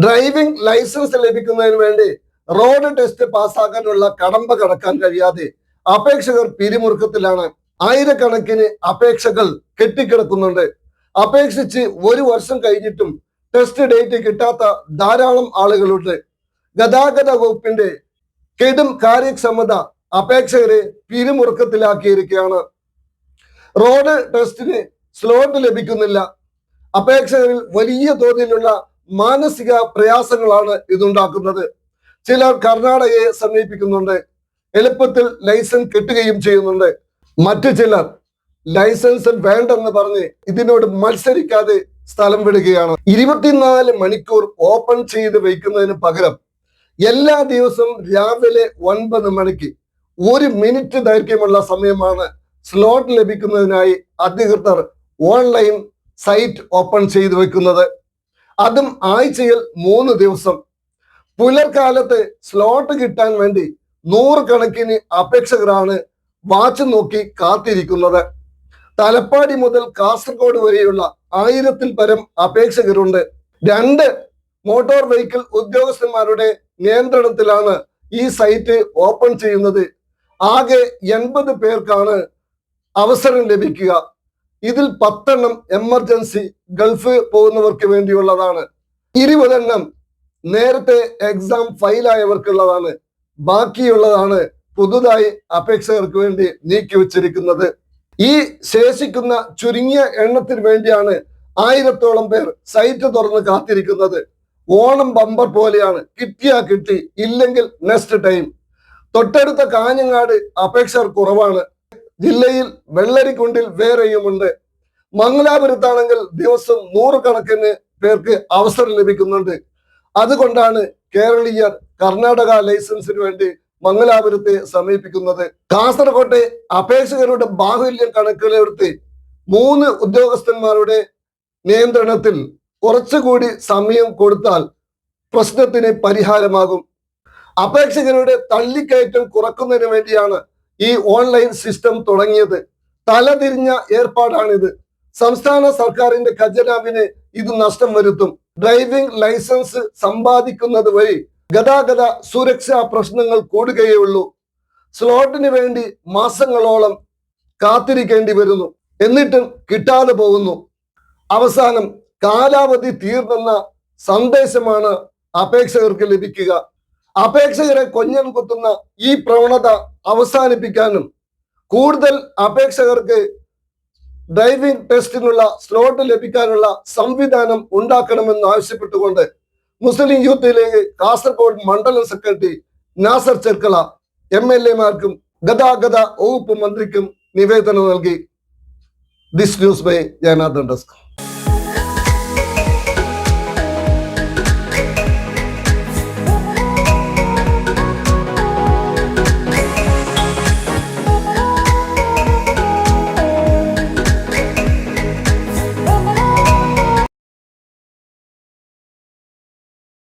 Driving licence ലഭിക്കുന്നതിന് വേണ്ടി road test പാസ്സാക്കാനുള്ള കടമ്പ കടക്കാൻ കഴിയാതെ അപേക്ഷകർ പിരിമുറുക്കത്തിലാണ്. ആയിരക്കണക്കിന് അപേക്ഷകൾ കെട്ടിക്കിടക്കുന്നുണ്ട്. അപേക്ഷിച്ച് ഒരു വർഷം കഴിഞ്ഞിട്ടും ടെസ്റ്റ് ഡേറ്റ് കിട്ടാത്ത ധാരാളം ആളുകളുണ്ട്. ഗതാഗത വകുപ്പിന്റെ കെടും കാര്യക്ഷമത അപേക്ഷകരെ പിരിമുറുക്കത്തിലാക്കിയിരിക്കുകയാണ്. റോഡ് ടെസ്റ്റിന് സ്ലോട്ട് ലഭിക്കുന്നില്ല. അപേക്ഷകരിൽ വലിയ തോതിലുള്ള മാനസിക പ്രയാസങ്ങളാണ് ഇതുണ്ടാക്കുന്നത്. ചിലർ കർണാടകയെ സമീപിക്കുന്നുണ്ട്. എളുപ്പത്തിൽ ലൈസൻസ് കിട്ടുകയും ചെയ്യുന്നുണ്ട്. മറ്റു ചിലർ ലൈസൻസ് വേണ്ടെന്ന് പറഞ്ഞ് ഇതിനോട് മത്സരിക്കാതെ സ്ഥലം വിടുകയാണ്. ഇരുപത്തിനാല് മണിക്കൂർ ഓപ്പൺ ചെയ്ത് വയ്ക്കുന്നതിന് പകരം എല്ലാ ദിവസവും രാവിലെ ഒൻപത് മണിക്ക് ഒരു മിനിറ്റ് ദൈർഘ്യമുള്ള സമയമാണ് സ്ലോട്ട് ലഭിക്കുന്നതിനായി അധികൃതർ ഓൺലൈൻ സൈറ്റ് ഓപ്പൺ ചെയ്തു വെക്കുന്നത് അതും ആഴ്ചയിൽ മൂന്ന് ദിവസം. പുലർക്കാലത്ത് സ്ലോട്ട് കിട്ടാൻ വേണ്ടി നൂറുകണക്കിന് അപേക്ഷകരാണ് വാച്ച് നോക്കി കാത്തിരിക്കുന്നത്. തലപ്പാടി മുതൽ കാസർഗോഡ് വരെയുള്ള ആയിരത്തിൽ പരം അപേക്ഷകരുണ്ട്. രണ്ട് മോട്ടോർ വെഹിക്കിൾ ഉദ്യോഗസ്ഥന്മാരുടെ നിയന്ത്രണത്തിലാണ് ഈ സൈറ്റ് ഓപ്പൺ ചെയ്യുന്നത്. ആകെ എൺപത് പേർക്കാണ് അവസരം ലഭിക്കുക. ഇതിൽ പത്തെണ്ണം എമർജൻസി ഗൾഫ് പോകുന്നവർക്ക് വേണ്ടിയുള്ളതാണ്. ഇരുപതെണ്ണം നേരത്തെ എക്സാം ഫയലായവർക്കുള്ളതാണ് ബാക്കിയുള്ളതാണ് പുതുതായി അപേക്ഷകർക്ക് വേണ്ടി നീക്കി വച്ചിരിക്കുന്നത്. ഈ ശേഷിക്കുന്ന ചുരുങ്ങിയ എണ്ണത്തിന് വേണ്ടിയാണ് ആയിരത്തോളം പേർ സൈറ്റ് തുറന്ന് കാത്തിരിക്കുന്നത്. ഓണം ബമ്പർ പോലെയാണ്. കിട്ടിയാ കിട്ടി ഇല്ലെങ്കിൽ നെക്സ്റ്റ് ടൈം തൊട്ടടുത്ത കാഞ്ഞങ്ങാട് അപേക്ഷകർ കുറവാണ്. ജില്ലയിൽ വെള്ളരിക്കുണ്ടിൽ വേറെയുമുണ്ട്. മംഗലാപുരത്താണെങ്കിൽ ദിവസം നൂറുകണക്കിന് പേർക്ക് അവസരം ലഭിക്കുന്നുണ്ട്. അതുകൊണ്ടാണ് കേരളീയർ കർണാടക ലൈസൻസിന് വേണ്ടി മംഗലാപുരത്തെ സമീപിക്കുന്നത്. കാസർകോട്ടെ അപേക്ഷകരുടെ ബാഹുല്യം കണക്കിലെടുത്ത് മൂന്ന് ഉദ്യോഗസ്ഥന്മാരുടെ നിയന്ത്രണത്തിൽ കുറച്ചുകൂടി സമയം കൊടുത്താൽ പ്രശ്നത്തിന് പരിഹാരമാകും. അപേക്ഷകരുടെ തള്ളിക്കയറ്റം കുറക്കുന്നതിന് വേണ്ടിയാണ് ഈ ഓൺലൈൻ സിസ്റ്റം തുടങ്ങിയത്. തലതിരിഞ്ഞ ഏർപ്പാടാണിത്. സംസ്ഥാന സർക്കാരിന്റെ ഖജനാവിന് ഇത് നഷ്ടം വരുത്തും. ഡ്രൈവിംഗ് ലൈസൻസ് സമ്പാദിക്കുന്നത് വഴി ഗതാഗത സുരക്ഷാ പ്രശ്നങ്ങൾ കൂടുകയേ ഉള്ളൂ സ്ലോട്ടിന് വേണ്ടി മാസങ്ങളോളം കാത്തിരിക്കേണ്ടി വരുന്നു. എന്നിട്ടും കിട്ടാതെ പോകുന്നു. അവസാനം കാലാവധി തീർന്നെന്ന സന്ദേശമാണ് അപേക്ഷകർക്ക് ലഭിക്കുക. അപേക്ഷകരെ കൊഞ്ഞൻ കുത്തുന്ന ഈ പ്രവണത അവസാനിപ്പിക്കാനും കൂടുതൽ അപേക്ഷകർക്ക് ഡ്രൈവിംഗ് ടെസ്റ്റിനുള്ള സ്ലോട്ട് ലഭിക്കാനുള്ള സംവിധാനം ഉണ്ടാക്കണമെന്ന് ആവശ്യപ്പെട്ടുകൊണ്ട് മുസ്ലിം യൂത്ത് ലീഗ് കാസർഗോഡ് മണ്ഡലം secretary Nasar Cherkala M L എമാർക്കും ഗതാഗത വകുപ്പ് മന്ത്രിക്കും നിവേദനം നൽകി. This news by Jayanathan desk.